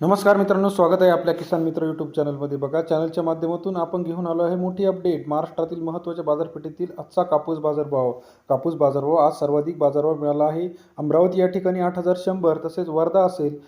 नमस्कार मित्रांनो स्वागत आहे आपल्या किसान मित्र यूट्यूब चॅनलमध्ये बघा चॅनलच्या माध्यमातून आपण घेऊन आलो आहे मोठी अपडेट महाराष्ट्रातील महत्त्वाच्या बाजारपेठेतील आजचा कापूस बाजारभाव. कापूस बाजारभाव आज सर्वाधिक बाजारभाव मिळाला आहे. अमरावती या ठिकाणी आठ हजार शंभर तसेच वर्धा असेल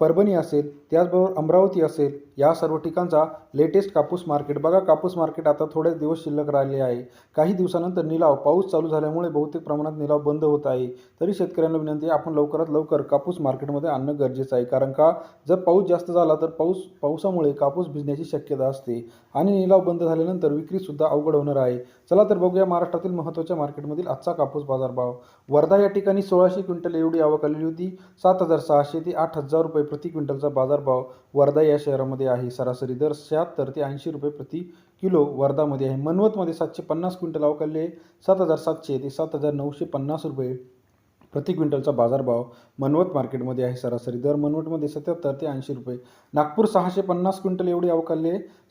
परभणी असेल त्याचबरोबर अमरावती असेल या सर्व ठिकाणचा लेटेस्ट कापूस मार्केट बघा कापूस मार्केट आता थोडेच दिवस शिल्लक राहिले आहे. काही दिवसानंतर निलाव पाऊस चालू झाल्यामुळे बहुतेक प्रमाणात निलाव बंद होत आहे. तरी शेतकऱ्यांना विनंती आपण लवकरात लवकर कापूस मार्केटमध्ये आणणं गरजेचं आहे. कारण का जर पाऊस जास्त झाला तर पाऊस पावसामुळे कापूस भिजण्याची शक्यता असते. आणि निलाव बंद झाल्यानंतर विक्रीसुद्धा अवघड होणार आहे. चला तर बघूया महाराष्ट्रातील महत्त्वाच्या मार्केटमधील आजचा कापूस बाजारभाव. वर्धा या ठिकाणी सोळाशे क्विंटल एवढी आवक आलेली होती. सात हजार सहाशे ते आठ हजार रुपये प्रति क्विंटलचा बाजारभाव वर्धा या शहरामध्ये आहे सरासरी दर शहात्तर ते ऐंशी रुपये प्रति किलो वर्धामध्ये आहे. मनवतमध्ये सातशे पन्नास क्विंटल आवक सात हजार सातशे ते सात हजार नऊशे पन्नास रुपये प्रति क्विंटलचा बाजारभाव मनवत मार्केटमध्ये आहे. सरासरी दर मनवटमध्ये सत्याहत्तर ते ऐंशी रुपये. नागपूर सहाशे पन्नास क्विंटल एवढी आवक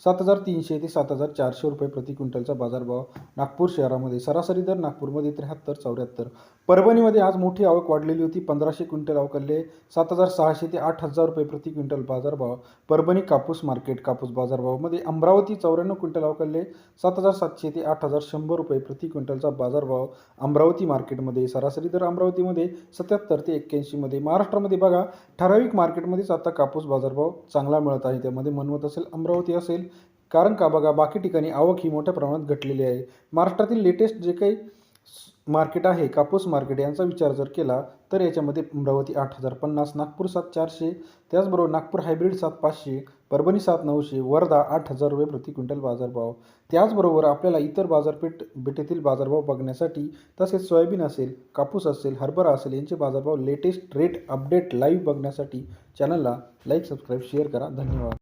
सात हजार तीनशे ते सात हजार चारशे रुपये प्रति क्विंटलचा बाजारभाव नागपूर शहरामध्ये. सरासरी दर नागपूरमध्ये त्र्याहत्तर चौऱ्याहत्तर. परभणीमध्ये आज मोठी आवक वाढलेली होती. पंधराशे क्विंटल आवक सात हजार सहाशे ते आठ हजार रुपये प्रति क्विंटल बाजारभाव. परभणी कापूस मार्केट कापूस बाजारभावामध्ये अमरावती चौऱ्याण्णव क्विंटल आवक सात हजार सातशे ते आठ हजार शंभर रुपये प्रति क्विंटलचा बाजारभाव अमरावती मार्केटमध्ये. सरासरी दर अमरावतीमध्ये सत्याहत्तर ते एक्क्याऐंशीमध्ये महाराष्ट्रामध्ये बघा ठराविक मार्केटमध्येच आता कापूस बाजारभाव चांगला मिळत आहे. त्यामध्ये मनवत असेल अमरावती असेल कारण का बघा बाकी ठिकाणी आवक ही मोठ्या प्रमाणात घटलेली आहे. महाराष्ट्रातील लेटेस्ट जे काही मार्केट आहे कापूस मार्केट यांचा विचार जर केला तर याच्यामध्ये अमरावती आठ हजार पन्नास नागपूर सात चारशे त्याचबरोबर नागपूर हायब्रिड सात पाचशे परभणी सात नऊशे वर्धा आठ हजार रुपये प्रति क्विंटल बाजारभाव. त्याचबरोबर आपल्याला इतर बाजारपेठ बेटेतील बाजारभाव बघण्यासाठी तसेच सोयाबीन असेल कापूस असेल हरभरा असेल यांचे बाजारभाव लेटेस्ट रेट अपडेट लाईव्ह बघण्यासाठी चॅनलला लाईक सबस्क्राईब शेअर करा. धन्यवाद.